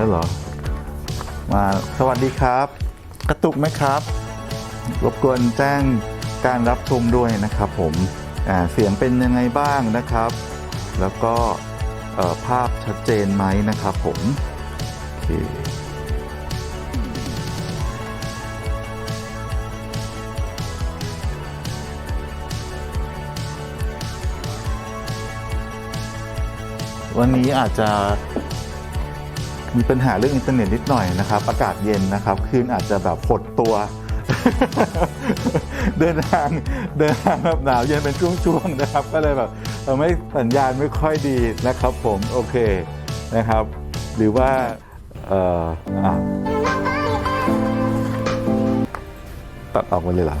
แล้วเหรอ มาสวัสดีครับ กระตุกไหมครับ รบกวนแจ้งการรับชมด้วยนะครับ ผมเสียงเป็นยังไงบ้างนะครับ แล้วก็ภาพชัดเจนไหมนะครับ ผมโอเควันนี้อาจจะ มีปัญหาเรื่องอินเทอร์เน็ตนิดหน่อยนะครับ อากาศเย็นนะครับคลื่นอาจจะแบบหดตัว เดินทางเดินทางแบบหนาวเย็นเป็นช่วงๆนะครับ ก็เลยแบบไม่สัญญาณไม่ค่อยดีนะครับผมโอเคนะครับ หรือว่าเอ่ออะตัดออกไปเลยหรอ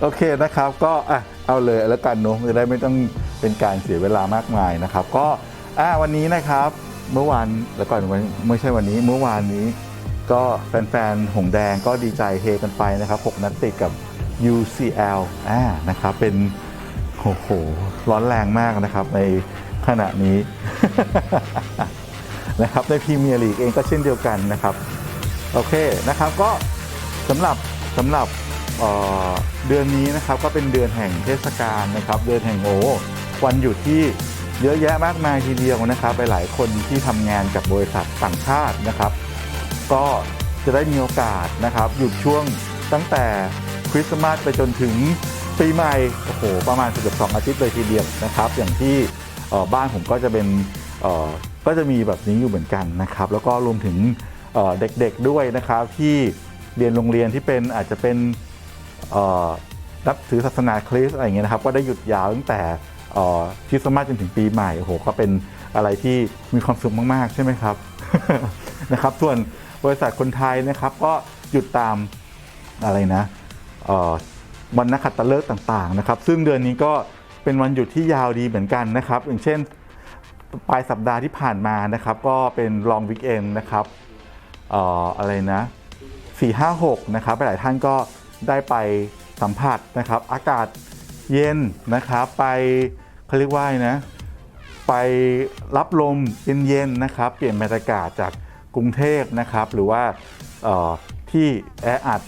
โอเคนะครับก็อะเอาเลยแล้วกันเนอะจะได้ไม่ต้อง เป็นการเสียเวลามากมายนะครับ ก็อะวันนี้นะครับเมื่อวานแล้วก่อนวันไม่ใช่วันนี้เมื่อวานนี้ก็แฟนๆ หงแดงก็ดีใจเฮกันไปนะครับ 6 นัดติดกับ UCL อ่านะครับเป็นโอ้โหร้อนแรงมากนะครับในขณะนี้นะครับในพรีเมียร์ลีกเองก็เช่นเดียวกันนะครับ โอเคนะครับก็สำหรับสำหรับเเดือนนี้นะครับก็เป็นเดือนแห่งเทศกาลนะครับ เดือนแห่งโอ วันหยุดที่เยอะแยะมากมายทีเดียวนะครับไปหลายคนที่ทำงานกับบริษัทต่างชาตินะครับ ก็จะได้มีโอกาสนะครับ หยุดช่วงตั้งแต่คริสต์มาสไปจนถึงปีใหม่โอ้โหประมาณเกือบสองอาทิตย์เลยทีเดียวนะครับ อย่างที่บ้านผมก็จะเป็นก็จะมีแบบนี้อยู่เหมือนกันนะครับ แล้วก็รวมถึงเเด็กๆด้วยนะครับ ที่เรียนโรงเรียนที่เป็นอาจจะเป็นนับถือศาสนาคริสต์อะไรเงี้ยนะครับ ก็ได้หยุดยาวตั้งแต่ คริสต์มาสจนถึงปีใหม่โอ้โหก็เป็นอะไรที่มีความสุขมากๆ ใช่ไหมครับนะครับ ส่วนบริษัทคนไทยนะครับ ก็หยุดตามอะไรนะวันนักขัตฤกษ์ต่างๆนะครับ ซึ่งเดือนนี้ก็เป็นวันหยุดที่ยาวดีเหมือนกันนะครับ อย่างเช่นปลายสัปดาห์ที่ผ่านมานะครับ ก็เป็นลองวิกเอนนะครับอออะไรนะ 4 5 6 นะครับหลายท่านก็ได้ไปสัมผัสนะครับ อากาศเย็นนะครับไป เขาเรียกว่านะ ไปรับลมเย็นๆนะครับ เปลี่ยนบรรยากาศจากกรุงเทพนะครับ หรือว่าที่แออัด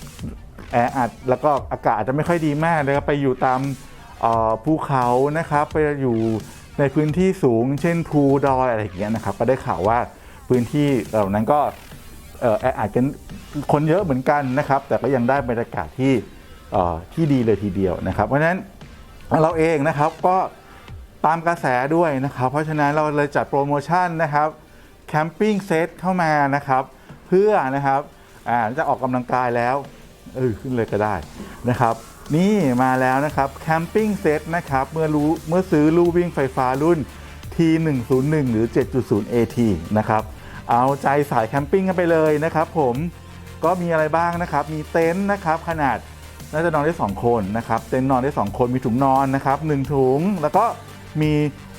แออัดแล้วก็อากาศอาจจะไม่ค่อยดีมากนะครับไปอยู่ตามภูเขานะครับ ไปอยู่ในพื้นที่สูง เช่นภูดอยอะไรอย่างเงี้ยนะครับ ก็ได้ข่าวว่าพื้นที่เหล่านั้นก็แออัดกันคนเยอะเหมือนกันนะครับ แต่ก็ยังได้บรรยากาศที่ที่ดีเลยทีเดียวนะครับ เพราะฉะนั้นเราเองนะครับก็ ตามกระแสด้วยนะครับ เพราะฉะนั้นเราเลยจัดโปรโมชั่นนะครับแคมปิ้งเซตเข้ามานะครับ เพื่อนะครับอ่าจะออกกำลังกายแล้วเออขึ้นเลยก็ได้นะครับ นี่มาแล้วนะครับแคมปิ้งเซตนะครับเมื่อรู้เมื่อซื้อลู่วิ่งไฟฟ้ารุ่น T101 หรือ 7.0 AT นะครับเอาใจสายแคมปิ้งกันไปเลยนะครับผมก็มีอะไรบ้างนะครับ มีเต็นท์นะครับ ขนาดน่าจะนอนได้ 2 คนนะครับ เต็นท์นอนได้ 2 คนมีถุงนอนนะครับ1ถุง แล้วก็ มี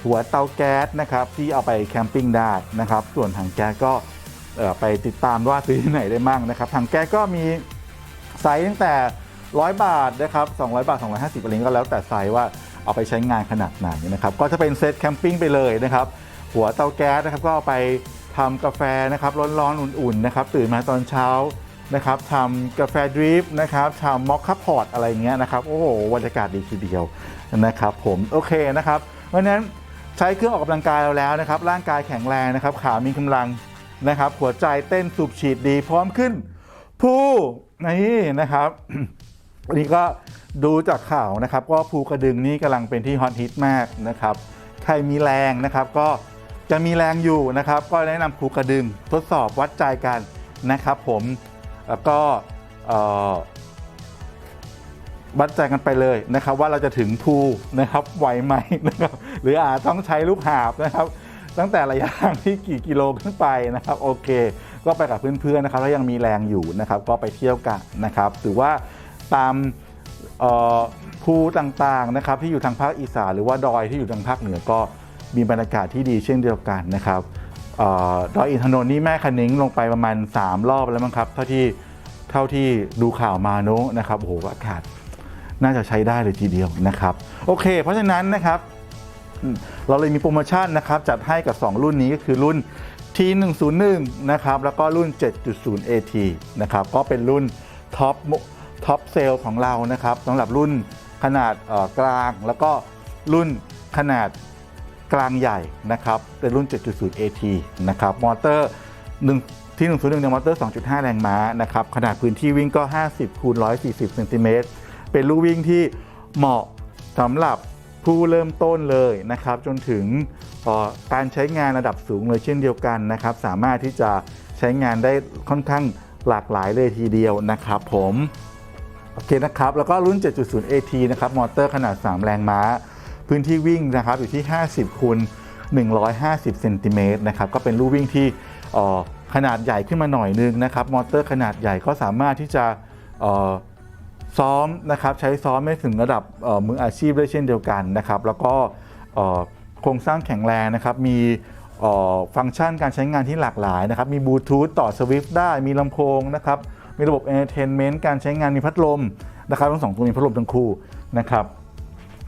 หัวเตาแก๊สนะครับที่เอาไปแคมปิ้งได้นะครับ ส่วนถังแก๊สก็ไปติดตามว่าซื้อที่ไหนได้มั่งนะครับถังแก๊สก็มีไซส์ตั้งแต่ 100 บาทนะครับ200 บาท 250อะไรก็แล้วแต่ไซส์ว่าเอาไปใช้งานขนาดไหนนะครับ ก็จะเป็นเซตแคมปิ้งไปเลยนะครับ หัวเตาแก๊สนะครับก็เอาไปทำกาแฟนะครับร้อนๆอุ่นๆนะครับตื่นมาตอนเช้านะครับทำกาแฟดริปนะครับทำมอคค่าพอร์ตอะไรเงี้ยนะครับ โอ้โหบรรยากาศดีทีเดียวนะครับผมโอเคนะครับ เพราะฉะนั้นใช้เครื่องออกกำลังกายเราแล้วนะครับ ร่างกายแข็งแรงนะครับ ขามีกำลังนะครับ หัวใจเต้นสูบฉีดดีพร้อมขึ้น ผู้นี่นะครับวันนี้ก็ดูจากข่าวนะครับ ก็ภูกระดึงนี่กำลังเป็นที่ฮอตฮิตมากนะครับ ใครมีแรงนะครับ ก็จะมีแรงอยู่นะครับ ก็แนะนำภูกระดึงทดสอบวัดใจกันนะครับ ผมแล้วก็ วัดใจกันไปเลยนะครับ ว่าเราจะถึงภูนะครับไหวไหมนะครับหรืออาจต้องใช้ลูกหาบนะครับ ตั้งแต่ระยะทางที่กี่กิโลขึ้นไปนะครับ โอเค ก็ไปกับเพื่อนๆนะครับแล้วยังมีแรงอยู่นะครับ ก็ไปเที่ยวกันนะครับถือว่าตามภูต่างๆนะครับที่อยู่ทางภาคอีสานหรือว่าดอยที่อยู่ทางภาคเหนือก็มีบรรยากาศที่ดีเช่นเดียวกันนะครับออดอยอินทนนท์นี่แม่คันิ้งลงไปประมาณ 3 รอบแล้วมั้งครับ เท่าที่เท่าที่ดูข่าวมาโน้นะครับโอ้โหอากาศ น่าจะใช้ได้เลยทีเดียวนะครับ โอเค เพราะฉะนั้นนะครับเราเลยมีโปรโมชั่นนะครับจัดให้กับ 2 รุ่นนี้ก็คือรุ่น T101 นะครับแล้วก็รุ่น 7.0 AT นะครับก็เป็นรุ่นท็อปท็อปเซลของเรานะครับสำหรับรุ่นขนาดกลางแล้วก็รุ่นขนาดกลางใหญ่นะครับเป็นรุ่น 7.0 AT นะครับมอเตอร์1ที่101เนี่ยมอเตอร์ 2.5 แรงม้านะครับขนาดพื้นที่วิ่งก็ 50คูณ140เซนติเมตร เป็นลูกวิ่งที่เหมาะสำหรับผู้เริ่มต้นเลยนะครับ จนถึงการใช้งานระดับสูงเลยเช่นเดียวกันนะครับ สามารถที่จะใช้งานได้ค่อนข้างหลากหลายเลยทีเดียวนะครับผมโอเคนะครับ แล้วก็รุ่น 7.0 AT นะครับ มอเตอร์ขนาด 3 แรงม้า พื้นที่วิ่งนะครับอยู่ที่ 50คูณ150เซนติเมตรนะครับ ก็เป็นลู่วิ่งที่ขนาดใหญ่ขึ้นมาหน่อยนึงนะครับ มอเตอร์ขนาดใหญ่ก็สามารถที่จะ ซ้อมนะครับใช้ซ้อมไม่ถึงระดับมืออาชีพได้เช่นเดียวกันนะครับ แล้วก็โครงสร้างแข็งแรงนะครับ มีฟังก์ชันการใช้งานที่หลากหลายนะครับ มีบลูทูธต่อสวิฟต์ได้มีลำโพงนะครับ มีระบบ Entertainment การใช้งานมีพัดลมนะครับทั้งสองตัวมีพัดลมทั้งคู่นะครับ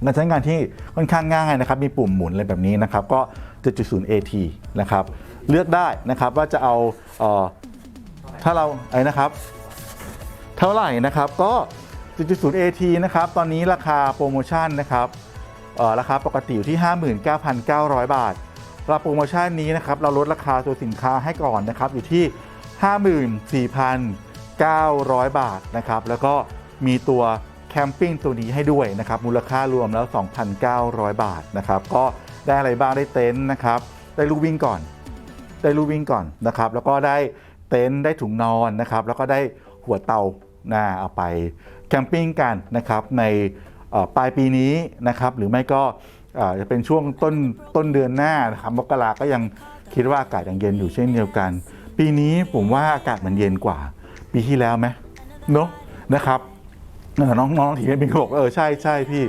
การใช้งานที่ค่อนข้างง่ายนะครับ มีปุ่มหมุนอะไรแบบนี้นะครับ ก็ 7.0 AT นะครับ เลือกได้นะครับว่าจะเอาเออถ้าเราไอ้นะครับ เท่าไหร่นะครับก็ 7.0 AT นะครับ ตอนนี้ราคาโปรโมชั่นนะครับราคาปกติอยู่ที่ 59,900 บาทรับโปรโมชั่นนี้นะครับ เราลดราคาตัวสินค้าให้ก่อนนะครับ อยู่ที่ 54,900 บาทนะครับ แล้วก็มีตัวแคมปิ้งตัวนี้ให้ด้วยนะครับ มูลค่ารวมแล้ว 2,900 บาทนะครับ ก็ได้อะไรบ้าง ได้เต็นท์นะครับ ได้ลูกวิ่งก่อน ได้ลู่วิ่งก่อนนะครับ แล้วก็ได้เต็นท์ ได้ถุงนอนนะครับ แล้วก็ได้หัวเตา นะเอาไปแคมปิ้งกันนะครับในปลายปีนี้นะครับหรือไม่ก็จะเป็นช่วงต้นต้นเดือนหน้านะครับมกราก็ยังคิดว่าอากาศยังเย็นอยู่เช่นเดียวกัน ปีนี้ผมว่าอากาศมันเย็นกว่า ปีที่แล้วไหมเนาะนะครับน้องน้องทีนี้เป็นบอกเออใช่ใช่พี่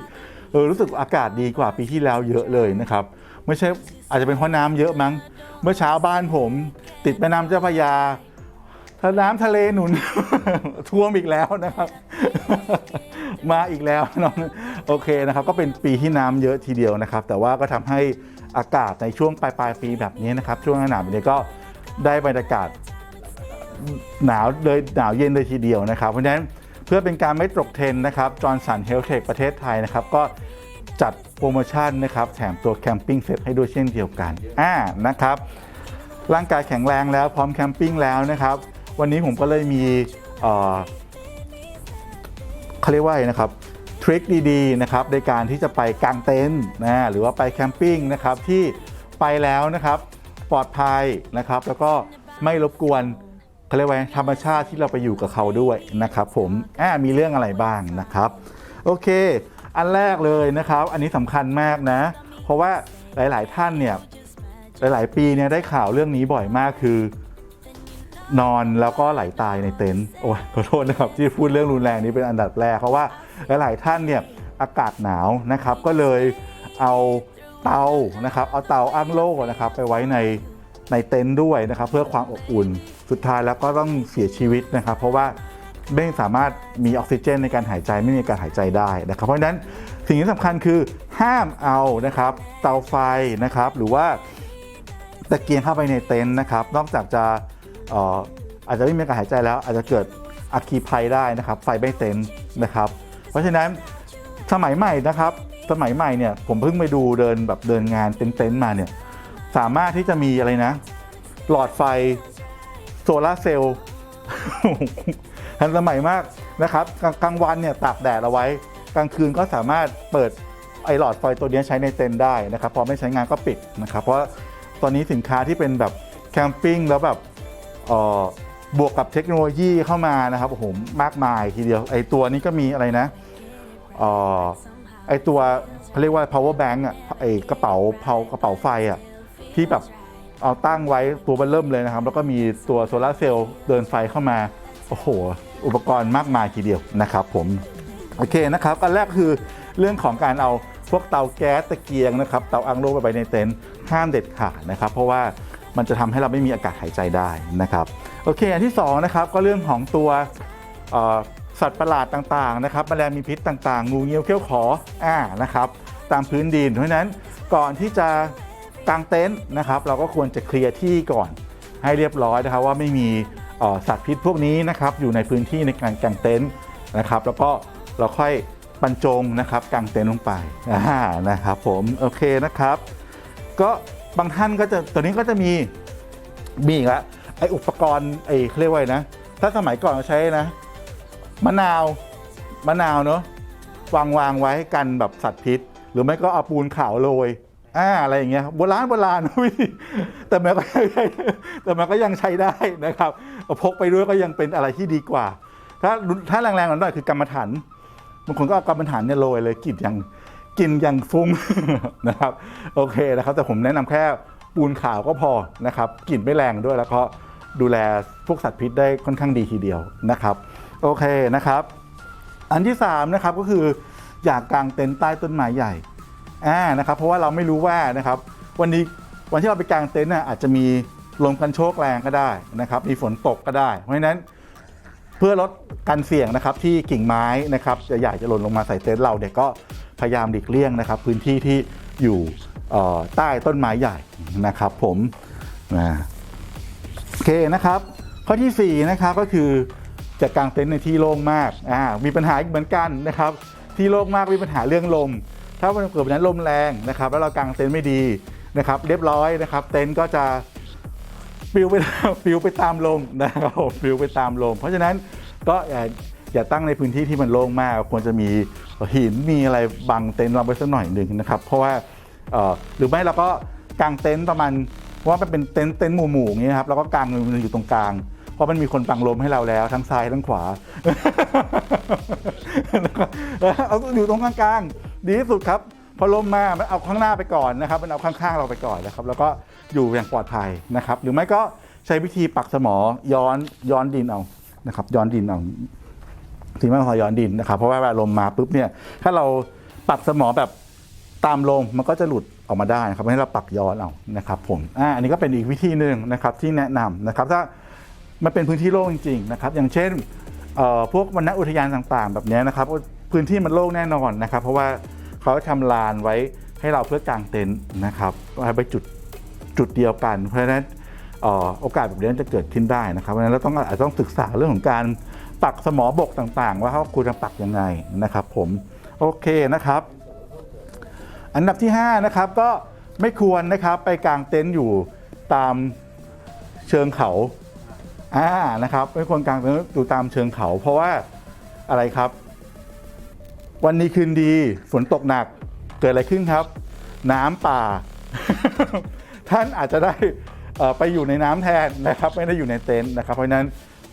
เออรู้สึกอากาศดีกว่าปีที่แล้วเยอะเลยนะครับไม่ใช่อาจจะเป็นเพราะน้ำเยอะมั้ง เมื่อเช้าบ้านผม ติดแม่น้ำเจ้าพระยา ถ้าน้ำทะเลหนุน ท่วมอีกแล้วนะครับ มาอีกแล้วน้องโอเคนะครับ ก็เป็นปีที่น้ำเยอะทีเดียวนะครับ แต่ว่าก็ทำให้อากาศในช่วงปลายปลายปีแบบนี้นะครับ ช่วงหน้าหนาวแบบนี้ก็ได้บรรยากาศหนาวเลยหนาวเย็นเลยทีเดียวนะครับ เพราะฉะนั้นเพื่อเป็นการไม่ตกเทรนนะครับจอร์นสันเฮลเทคประเทศไทยนะครับ ก็จัดโปรโมชั่นนะครับ แถมตัวแคมปิ้งเซ็ตให้ด้วยเช่นเดียวกันอ่านะครับ ร่างกายแข็งแรงแล้วพร้อมแคมปิ้งแล้วนะครับ วันนี้ผมก็เลยมีเขาเรียกว่าไรนะครับทริคดีๆนะครับในการที่จะไปกางเต็นท์นะหรือว่าไปแคมปิ้งนะครับที่ไปแล้วนะครับปลอดภัยนะครับแล้วก็ไม่รบกวนเขาเรียกว่าไงธรรมชาติที่เราไปอยู่กับเขาด้วยนะครับผมอ่ามีเรื่องอะไรบ้างนะครับโอเค อันแรกเลยนะครับ อันนี้สำคัญมากนะ เพราะว่าหลายๆท่านเนี่ยหลาย ๆ ปีเนี่ยได้ข่าวเรื่องนี้บ่อยมากคือ นอนแล้วก็ไหลตายในเต็นท์โอ้ยขอโทษนะครับที่พูดเรื่องรุนแรงนี้เป็นอันดับแรก เพราะว่าหลาย ๆ ท่านเนี่ยอากาศหนาวนะครับ ก็เลยเอาเตานะครับ เอาเตาอ้างโล่นะครับ ไปไว้ในในเต็นท์ด้วยนะครับ เพื่อความอบอุ่นสุดท้ายแล้วก็ต้องเสียชีวิตนะครับ เพราะว่าไม่สามารถมีออกซิเจนในการหายใจไม่มีการหายใจได้นะครับ เพราะฉะนั้นสิ่งที่สำคัญคือห้ามเอานะครับเตาไฟนะครับ หรือว่าตะเกียงเข้าไปในเต็นท์นะครับ นอกจากจะ อาจจะไม่มีการหายใจแล้ว อาจจะเกิดอัคคีภัยได้นะครับ ไฟไม่เต็นนะครับ เพราะฉะนั้นสมัยใหม่นะครับ สมัยใหม่เนี่ยผมเพิ่งไปดูเดินแบบเดินงานเต็นท์มาเนี่ยสามารถที่จะมีอะไรนะ หลอดไฟโซลาร์เซลล์ทันสมัยมากนะครับกลางกลางวันเนี่ยตากแดดเอาไว้ กลางคืนก็สามารถเปิดไอหลอดไฟตัวนี้ใช้ในเต็นท์ได้นะครับ พอไม่ใช้งานก็ปิดนะครับ เพราะตอนนี้สินค้าที่เป็นแบบแคมปิ้งแล้วแบบ บวกกับเทคโนโลยีเข้ามานะครับโอ้โหมากมายทีเดียวไอตัวนี้ก็มีอะไรนะออไอตัวเขาเรียกว่า power bank อะไอกระเป๋าเผากระเป๋าไฟอะที่แบบเอาตั้งไว้ตัวเบันเริ่มเลยนะครับ แล้วก็มีตัวโซลาร์เซลล์เดินไฟเข้ามา โอ้โห อุปกรณ์มากมายทีเดียวนะครับผม โอเคนะครับ อันแรกคือเรื่องของการเอาพวกเตาแก๊สตะเกียงนะครับ เตาอังโลไปไว้ในเต็นท์ห้ามเด็ดขาดนะครับ เพราะว่า มันจะทำให้เราไม่มีอากาศหายใจได้นะครับโอเค อันที่สองนะครับก็เรื่องของตัวสัตว์ประหลาดต่างๆนะครับแมลงมีพิษต่างๆ งูเงี้ยวเขี้ยวขออ่านะครับตามพื้นดิน เพราะนั้นก่อนที่จะกางเต็นท์นะครับเราก็ควรจะเคลียร์ที่ก่อนให้เรียบร้อยนะครับว่าไม่มีสัตว์พิษพวกนี้นะครับอยู่ในพื้นที่ในการกางเต็นท์นะครับแล้วก็เราค่อยบรรจงนะครับกางเต็นท์ลงไปอ่านะครับผมโอเคนะครับ ก็ บางท่านก็จะตัวนี้ก็จะมีมีอีกล้วไออุปกรณ์ไอเรียกว่านะ ถ้าสมัยก่อนเราใช้นะ มะนาวมะนาวเนาะวางวางไว้กันแบบสัตว์พิษ หรือไม่ก็เอาปูนขาวโรยอ่าอะไรอย่างเงี้ยโบราณโบราณวิธีแต่มันก็แต่มันก็ยังใช้ได้นะครับพกไปด้วยก็ยังเป็นอะไรที่ดีกว่า ถ้าถ้าแรงๆหน่อยคือกรรมฐานบางคนก็เอากรรมฐานเนี่ยโรยเลยกลิ่นยัง กลิ่นยังฟุ้ง นะครับโอเคนะครับแต่ผมแนะนำแค่ปูนขาวก็พอนะครับกลิ่นไม่แรงด้วยแล้วก็ดูแลพวกสัตว์พิษได้ค่อนข้างดีทีเดียวนะครับ โอเคนะครับ อันที่3นะครับก็คืออยากกางเต็นท์ใต้ต้นไม้ใหญ่อ่านะครับ เพราะว่าเราไม่รู้ว่านะครับ วันนี้วันที่เราไปกางเต็นท์น่ะอาจจะมีลมกันโชกแรงก็ได้นะครับ มีฝนตกก็ได้ เพราะฉะนั้นเพื่อลดการเสี่ยงนะครับที่กิ่งไม้นะครับจะใหญ่จะหล่นลงมาใส่เต็นท์เราเนี่ยก็ พยายามหลีกเลี่ยงนะครับ พื้นที่ที่อยู่ใต้ต้นไม้ใหญ่นะครับผมนะโอเคนะครับ ข้อที่4นะครับก็คือจะกางเต็นท์ในที่โล่งมากอ่ามีปัญหาอีกเหมือนกันนะครับ ที่โล่งมากมีปัญหาเรื่องลม ถ้าวันเกิดวันนั้นลมแรงนะครับ แล้วเรากางเต็นท์ไม่ดีนะครับ เรียบร้อยนะครับ เต็นท์ก็จะปิวไปปิวไปตามลมนะครับผมปลิวไปตามลม เพราะฉะนั้นก็อย่าตั้งในพื้นที่ที่มันโล่งมาก ควรจะมี หินมีอะไรบังเต็นท์เราไว้สักหน่อยหนึ่งนะครับ เพราะว่าหรือไม่เราก็กางเต็นท์ประมาณว่ามันเป็นเต็นท์เต็นท์หมู่ๆอย่างนี้ครับแล้วก็กางมันอยู่ตรงกลาง เพราะมันมีคนบังลมให้เราแล้วทั้งซ้ายทั้งขวาเอาอยู่ตรงกลางๆดีที่สุดครับพอลมมามันเอาข้างหน้าไปก่อนนะครับ มันเอาข้างๆเราไปก่อนนะครับ แล้วก็อยู่อย่างปลอดภัยนะครับ หรือไม่ก็ใช้วิธีปักสมอย้อนย้อนดินเอานะครับ ย้อนดินเอา ทีไม่พอย้อนดินนะครับเพราะว่าเวลาลมมาปุ๊บเนี่ยถ้าเราปักสมอแบบตามลมมันก็จะหลุดออกมาได้นะครับให้เราปักย้อนเอานะครับผมอ่าอันนี้ก็เป็นอีกวิธีหนึ่งนะครับที่แนะนำนะครับถ้ามันเป็นพื้นที่โล่งจริงๆนะครับอย่างเช่นเอ่อพวกวรรณอุทยานต่างๆ แบบนี้นะครับพื้นที่มันโล่งแน่นอนนะครับ เพราะว่าเขาทำลานไว้ให้เราเพื่อกางเต็นท์นะครับไปจุดจุดเดียวกัน เพราะฉะนั้นโอกาสแบบนี้จะเกิดขึ้นได้นะครับเพราะฉะนั้นเราต้องอาจจะต้องศึกษาเรื่องของการ ปักสมอบกต่างๆ ว่าเขาควรจะปักยังไงนะครับ ผมโอเคนะครับ อันดับที่ 5 นะครับก็ไม่ควรนะครับไปกางเต็นท์อยู่ตามเชิงเขาอ่านะครับ ไม่ควรกางเต็นท์อยู่ตามเชิงเขา เพราะว่าอะไรครับ วันนี้คืนดีฝนตกหนักเกิดอะไรขึ้นครับ น้ำป่า ท่านอาจจะได้ไปอยู่ในน้ำแทนนะครับ ไม่ได้อยู่ในเต็นท์นะครับ เพราะฉะนั้น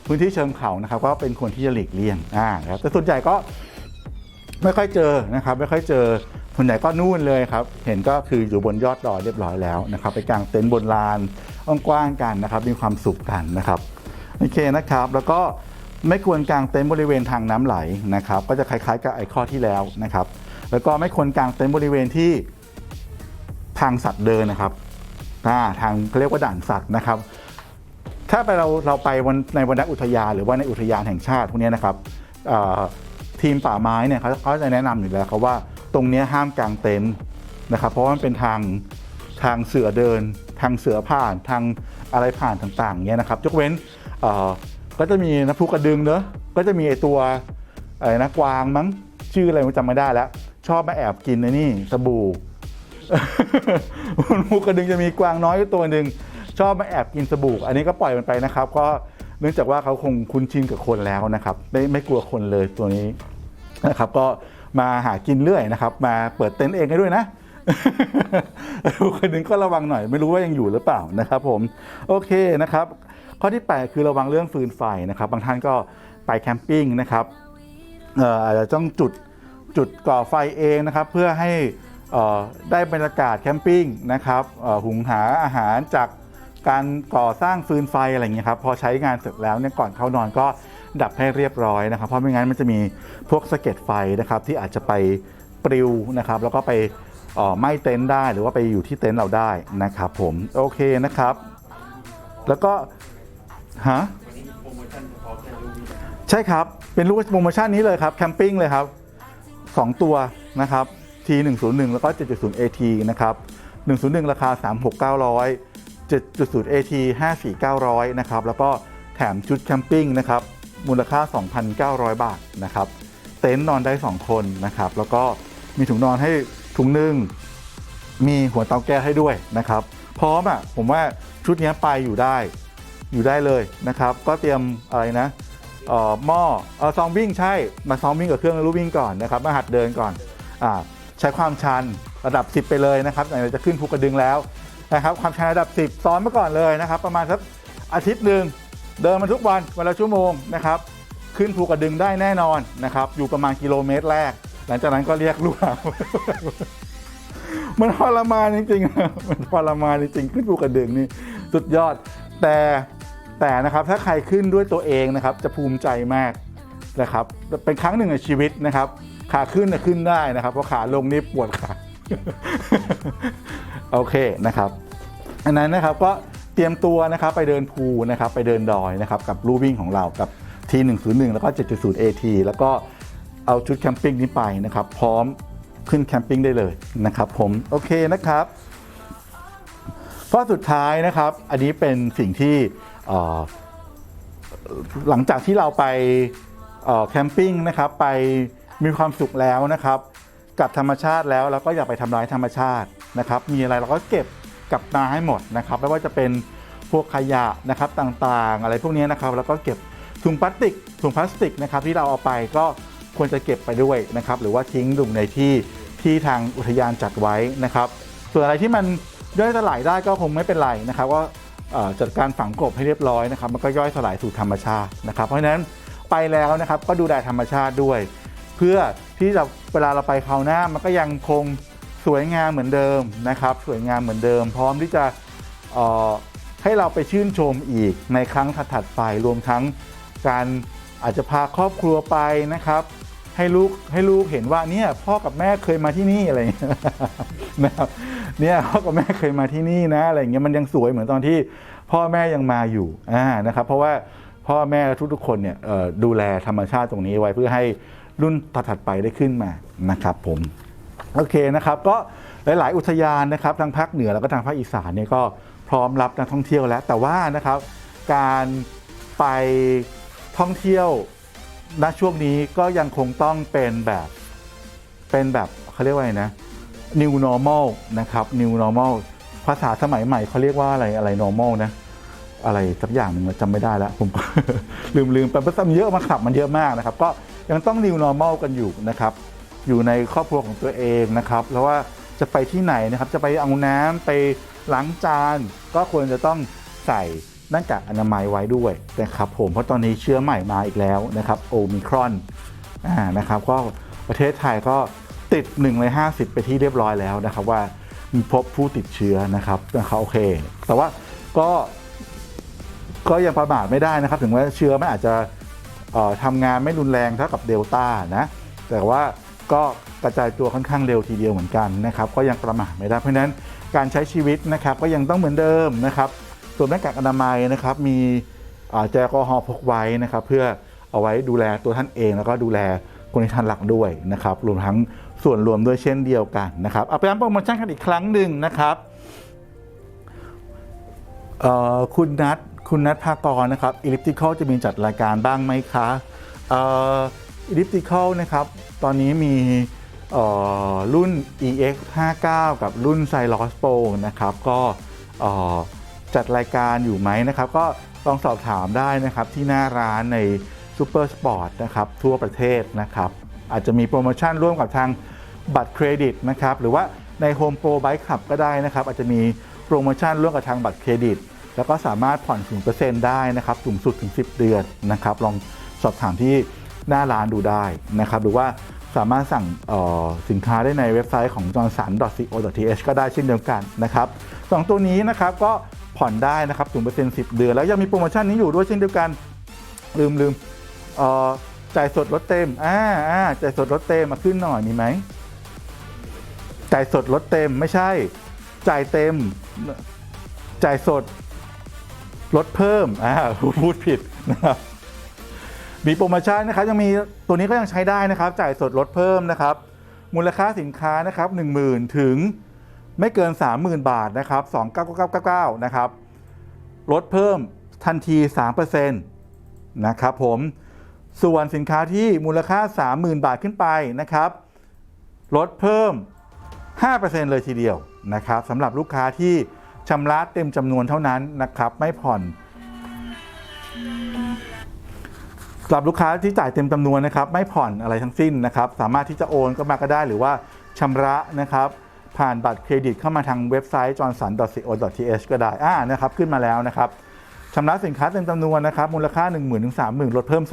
พื้นที่เชิงเขานะครับก็เป็นคนที่จะหลีกเลี่ยงอ่านะครับแต่ส่วนใหญ่ก็ไม่ค่อยเจอนะครับ ไม่ค่อยเจอส่วนใหญ่ก็นู่นเลยครับ เห็นก็คืออยู่บนยอดดอยเรียบร้อยแล้วนะครับ ไปกางเต็นท์บนลานกว้างๆกันนะครับ มีความสุขกันนะครับโอเคนะครับ แล้วก็ไม่ควรกางเต็นท์บริเวณทางน้ำไหลนะครับ ก็จะคล้ายๆกับไอ้ข้อที่แล้วนะครับ แล้วก็ไม่ควรกางเต็นท์บริเวณที่ทางสัตว์เดินนะครับอ่าทางเขาเรียกว่าด่านสัตว์นะครับ ถ้าไปเราเราไปวันในวันอุทยานหรือว่าในอุทยานแห่งชาติพวกเนี้ยนะครับทีมป่าไม้เนี่ยเขาเขาจะแนะนำอยู่แล้วครับว่าตรงเนี้ยห้ามกางเต็นท์นะครับ เพราะมันเป็นทางทางเสือเดิน ทางเสือผ่านทางอะไรผ่านต่างๆเนี้ยนะครับยกเว้นก็จะมีนะภูกระดึงเนอะก็จะมีไอตัวอะไรนะกวางมั้งชื่ออะไรผมจำไม่ได้แล้ว ชอบมาแอบกินไอ้นี่สบู่ภูกระดึงจะมีกวางน้อยตัวหนึ่ง ชอบมาแอบกินสบู่ อันนี้ก็ปล่อยมันไปนะครับ ก็เนื่องจากว่าเขาคงคุ้นชินกับคนแล้วนะครับ ไม่ไม่กลัวคนเลยตัวนี้นะครับก็มาหากินเรื่อยนะครับ มาเปิดเต็นท์เองให้ด้วยนะภูกระดึงก็ระวังหน่อย ไม่รู้ว่ายังอยู่หรือเปล่านะครับ ผมโอเคนะครับ ข้อที่ 8 คือระวังเรื่องฟืนไฟนะครับ บางท่านก็ไปแคมปิ้งนะครับเอ่ออาจจะต้องจุดจุดก่อไฟเองนะครับ เพื่อให้เอ่อได้บรรยากาศแคมปิ้งนะครับหุงหาอาหารจาก การก่อสร้างฟืนไฟอะไรอย่างเงี้ยครับพอใช้งานเสร็จแล้วเนี่ยก่อนเข้านอนก็ดับให้เรียบร้อยนะครับ เพราะไม่งั้นมันจะมีพวกสะเก็ดไฟนะครับที่อาจจะไปปลิวนะครับแล้วก็ไปไหม้เต็นท์ได้หรือว่าไปอยู่ที่เต็นท์เราได้นะครับผมโอเคนะครับ แล้วก็ฮะใช่ครับ เป็นรูปโปรโมชั่นนี้เลยครับแคมปิ้งเลยครับ 2 ตัวนะครับ T 1 0 1แล้วก็7.0 AT นะครับ 101 ราคา 36,900 7.0 AT 54,900 นะครับ แล้วก็แถมชุดแคมปิ้งนะครับ มูลค่า 2,900 บาทนะครับ เต็นท์นอนได้ 2 คนนะครับ แล้วก็มีถุงนอนให้ถุงนึ่ง มีหัวเตาแก๊สให้ด้วยนะครับ พร้อมอะ ผมว่าชุดนี้ไปอยู่ได้ อยู่ได้เลยนะครับ ก็เตรียมอะไรนะเอ่อหม้อเออซอมวิ่งใช่ มาซอมวิ่งกับเครื่องรูวิ่งก่อนนะครับ มาหัดเดินก่อนอ่าใช้ความชันระดับ 10 ไปเลยนะครับไหนจะขึ้นภูกระดึงแล้ว นะครับความชันระดับ 10 ซ้อมมาก่อนเลยนะครับ ประมาณสักอาทิตย์หนึ่งเดินมาทุกวันวันละชั่วโมงนะครับขึ้นภูกระดึงได้แน่นอนนะครับ อยู่ประมาณกิโลเมตรแรก หลังจากนั้นก็เรียกลูกหามันทรมานจริงๆมันทรมานจริงๆขึ้นภูกระดึงนี่สุดยอด แต่แต่นะครับถ้าใครขึ้นด้วยตัวเองนะครับ จะภูมิใจมากนะครับ เป็นครั้งหนึ่งในชีวิตนะครับ ขาขึ้นนะขึ้นได้นะครับเพราะขาลงนี่ปวดขา โอเคนะครับ อันนั้นนะครับก็เตรียมตัวนะครับไปเดินภูนะครับไปเดินดอยนะครับกับรูวิ่งของเรากับ T101 แล้วก็ 7.0 AT แล้วก็เอาชุดแคมปิ้งนี้ไปนะครับ พร้อมขึ้นแคมปิ้งได้เลยนะครับผมโอเคนะครับข้อสุดท้ายนะครับ อันนี้เป็นสิ่งที่หลังจากที่เราไปแคมปิ้งนะครับไปมีความสุขแล้วนะครับ กับธรรมชาติแล้วเราก็อย่าไปทำร้ายธรรมชาติ นะครับ มีอะไรเราก็เก็บกลับมาให้หมดนะครับ ไม่ว่าจะเป็นพวกขยะนะครับต่างๆ อะไรพวกนี้นะครับ แล้วก็เก็บถุงพลาสติก ถุงพลาสติกนะครับที่เราเอาไปก็ควรจะเก็บไปด้วยนะครับ หรือว่าทิ้งลงในที่ที่ทางอุทยานจัดไว้นะครับ ส่วนอะไรที่มันย่อยสลายได้ก็คงไม่เป็นไรนะครับก็จัดการฝังกลบให้เรียบร้อยนะครับ มันก็ย่อยสลายสู่ธรรมชาตินะครับ เพราะฉะนั้นไปแล้วนะครับก็ดูแลธรรมชาติด้วย เพื่อที่จะเวลาเราไปคราวหน้ามันก็ยังคง สวยงามเหมือนเดิมนะครับ สวยงามเหมือนเดิม พร้อมที่จะให้เราไปชื่นชมอีกในครั้งถัดๆไปรวมทั้งการอาจจะพาครอบครัวไปนะครับ ให้ลูกให้ลูกเห็นว่าเนี่ยพ่อกับแม่เคยมาที่นี่อะไรอย่างเงี้ยนะครับเนี่ยพ่อกับแม่เคยมาที่นี่นะอะไรอย่างเงี้ยมันยังสวยเหมือนตอนที่พ่อแม่ยังมาอยู่อ่านะครับ เพราะว่าพ่อแม่และทุกๆคนเนี่ยดูแลธรรมชาติตรงนี้ไว้เพื่อให้รุ่นถัดๆไปได้ขึ้นมานะครับผม โอเคนะครับก็หลาย ๆ อุทยานนะครับทางภาคเหนือแล้วก็ทางภาคอีสานเนี่ยก็พร้อมรับนักท่องเที่ยวแล้ว แต่ว่านะครับการไปท่องเที่ยวณช่วงนี้ก็ยังคงต้องเป็นแบบเป็นแบบเขาเรียกว่าไงนะ new normal นะครับ new normal ภาษาสมัยใหม่เขาเรียกว่าอะไรอะไร normal นะอะไรสักอย่างหนึ่งจำไม่ได้แล้วผมลืมลืมไปเพราะมันเยอะมาขับมันเยอะมากนะครับ ก็ยังต้อง new normal กันอยู่นะครับ อยู่ในครอบครัวของตัวเองนะครับแล้วว่าจะไปที่ไหนนะครับจะไปเอาน้ำไปล้างจาน ก็ควรจะต้องใส่หน้ากากอนามัยไว้ด้วยนะครับผมเพราะตอนนี้เชื้อใหม่มาอีกแล้วนะครับโอมิครอนอ่านะครับก็ประเทศไทยก็ติด1ใน50 ไปที่เรียบร้อยแล้วนะครับว่ามีพบผู้ติดเชื้อนะครับนะครับโอเค แต่ว่าก็ก็ยังประมาทไม่ได้นะครับ ถึงว่าเชื้อมันอาจจะทำงานไม่รุนแรงเท่ากับเดลต้านะแต่ว่า ก็กระจายตัวค่อนข้างเร็วทีเดียวเหมือนกันนะครับก็ยังประมาทไม่ได้เพราะฉะนั้นการใช้ชีวิตนะครับก็ยังต้องเหมือนเดิมนะครับสวมหน้ากากอนามัยนะครับมีแจลกอฮอล์พกไว้นะครับเพื่อเอาไว้ดูแลตัวท่านเอง แล้วก็ดูแลคนที่ท่านหลักด้วยนะครับรวมทั้งส่วนรวมด้วยเช่นเดียวกันนะครับเอาไปย้ำโปรโมชั่นกันอีกครั้งหนึ่งนะครับคุณนัทคุณนัทภากรนะครับ Elliptical จะมีจัดรายการบ้างไหมคะ Elliptical นะครับ ตอนนี้มีรุ่น EX 59กับรุ่น c y l o s Pro นะครับ ก็จัดรายการอยู่ไหมนะครับ ก็ลองสอบถามได้นะครับ ที่หน้าร้านใน Super Sport นะครับ ทั่วประเทศนะครับ อาจจะมีโปรโมชั่นร่วมกับทางบัตรเครดิตนะครับ หรือว่าใน Home Pro Bike Club ก็ได้นะครับ อาจจะมีโปรโมชั่นร่วมกับทางบัตรเครดิต แล้วก็สามารถผ่อน 0%ได้นะครับ สูงสุดถึง 10 เดือนนะครับ ลองสอบถามที่ หน้าร้านดูได้นะครับ หรือว่าสามารถสั่งออสินค้าได้ในเว็บไซต์ของ johnson.co.th ก็ได้เช่นเดียวกันนะครับสองตัวนี้นะครับก็ผ่อนได้นะครับ0% 10เซ็นต์สิเดือน แล้วยังมีโปรโมชั่นนี้อยู่ด้วยเช่นเดียวกัน ลืมลืมจ่ายสดลดเต็มอ่าอ่าจ่ายสดลดเต็มมาขึ้นหน่อยมีไหมจ่ายสดลดเต็มไม่ใช่ จ่ายเต็ม จ่ายสดลดเพิ่มอ่าพูดผิดนะครับ มีโปรโมชั่นนะครับยังมีตัวนี้ก็ยังใช้ได้นะครับ จ่ายสดลดเพิ่มนะครับ มูลค่าสินค้านะครับ10,000 ถึงไม่เกิน 30,000 บาทนะครับ29999นะครับลดเพิ่มทันที 3%นะครับผมส่วนสินค้าที่มูลค่า 30,000 บาทขึ้นไปนะครับลดเพิ่ม 5%เลยทีเดียวนะครับสำหรับลูกค้าที่ชำระเต็มจำนวนเท่านั้นนะครับ ไม่ผ่อน สำหรับลูกค้าที่จ่ายเต็มจำนวนนะครับไม่ผ่อนอะไรทั้งสิ้นนะครับ สามารถที่จะโอนก็มาก็ได้หรือว่าชำระนะครับผ่านบัตรเครดิตเข้ามาทางเว็บไซต์ johnson.co.th ก็ได้อ่านะครับขึ้นมาแล้วนะครับชำระสินค้าเต็มจำนวนนะครับมูลค่า 1 0 0 0 0ถึง30,000 ลดเพิ่ม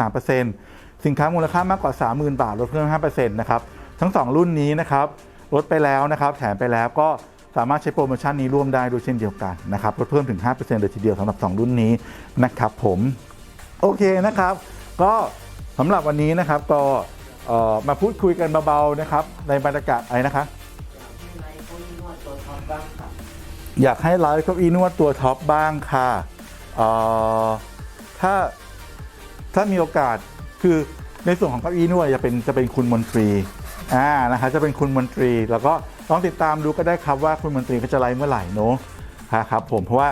3%สินค้ามูลค่ามากกว่า 30,000 บาท ลดเพิ่ม 5%นะครับทั้ง 2 รุ่นนี้นะครับลดไปแล้วนะครับแถมไปแล้วก็สามารถใช้โปรโมชั่นนี้ร่วมได้ด้วยเช่นเดียวกันนะครับลดเพิ่มถึง 5%เลยทีเดียวสำหรับ 2 รุ่นนี้นะครับผมโอเคนะครับ ก็สำหรับวันนี้นะครับก็เอ่อมาพูดคุยกันเบาๆนะครับ ในบรรยากาศอะไรนะคะในพวกนี้นวดตัวท็อปบ้างอยากให้ไลฟ์เก้าอี้นวดตัวท็อปบ้างค่ะถ้าถ้ามีโอกาสคือในส่วนของเก้าอี้นวดจะเป็นจะเป็นคุณมนตรีอ่านะคะจะเป็นคุณมนตรี แล้วก็ลองติดตามดูก็ได้ครับว่าคุณมนตรีเขาจะไลฟ์เมื่อไหร่เนอะครับผมเพราะว่า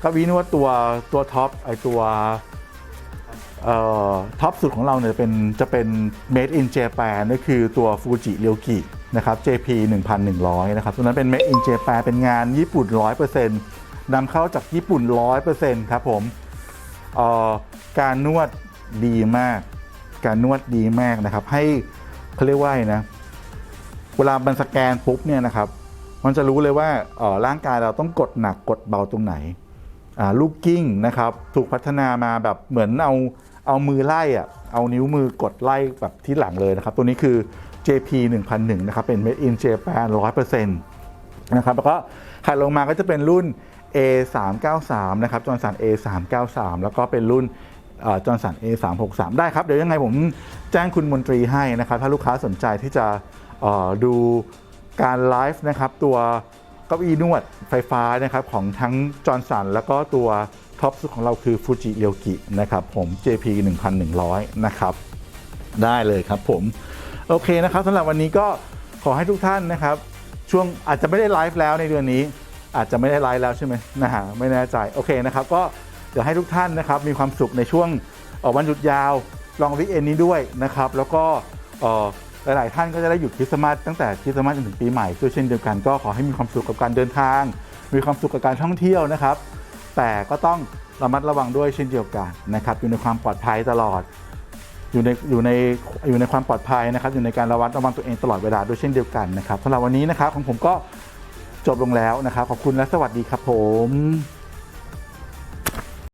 เก้าอี้นวดตัวตัวท็อปไอตัว ท็อปสุดของเราเนี่ยเป็นจะเป็น made in Japan นั่นคือตัวฟูจิเรียวกินะครับ JP 1100 นะครับตัวนั้นเป็น made in Japan เป็นงานญี่ปุ่น 100%นำเข้าจากญี่ปุ่น 100%ครับผมการนวดดีมาก การนวดดีมากนะครับ ให้เขาเรียกว่าไงนะ เวลามันสแกนปุ๊บเนี่ยนะครับ มันจะรู้เลยว่าร่างกายเราต้องกดหนักกดเบาตรงไหน ลูกกิ้งนะครับถูกพัฒนามาแบบเหมือนเอาเอามือไล่อะเอานิ้วมือกดไล่แบบที่หลังเลยนะครับ ตัวนี้คือ JP 1001นะครับเป็น Made in Japan 100%นะครับแล้วก็ถัดลงมาก็จะเป็นรุ่น A393 นะครับจอร์สัน A393 แล้วก็เป็นรุ่นจอร์สัน A363 ได้ครับ เดี๋ยวยังไงผมแจ้งคุณมนตรีให้นะครับ ถ้าลูกค้าสนใจที่จะดูการไลฟ์นะครับตัว เก้าอี้นวดไฟฟ้านะครับของทั้งจอร์นสันแล้วก็ตัวท็อปสุดของเราคือฟูจิเรียวกินะครับผม JP 1100 นะครับ ได้เลยครับผม โอเคนะครับสำหรับวันนี้ก็ขอให้ทุกท่านนะครับ ช่วงอาจจะไม่ได้ไลฟ์แล้วในเดือนนี้ อาจจะไม่ได้ไลฟ์แล้วใช่ไหมนะฮะไม่แน่ใจ โอเคนะครับ ก็เดี๋ยวให้ทุกท่านนะครับมีความสุขในช่วงออวันหยุดยาวลองวิกเอนนี้ด้วยนะครับ แล้วก็เออ หลาย ๆ ท่านก็จะได้หยุดคริสต์มาสตั้งแต่คริสต์มาสจนถึงปีใหม่ด้วยเช่นเดียวกันก็ขอให้มีความสุขกับการเดินทาง มีความสุขกับการท่องเที่ยวนะครับ แต่ก็ต้องระมัดระวังด้วยเช่นเดียวกันนะครับ อยู่ในความปลอดภัยตลอด อยู่ในอยู่ในอยู่ในความปลอดภัยนะครับ อยู่ในการระวัดระวังตัวเองตลอดเวลาด้วยเช่นเดียวกันนะครับสำหรับวันนี้นะครับของผมก็จบลงแล้วนะครับ ขอบคุณและสวัสดีครับผม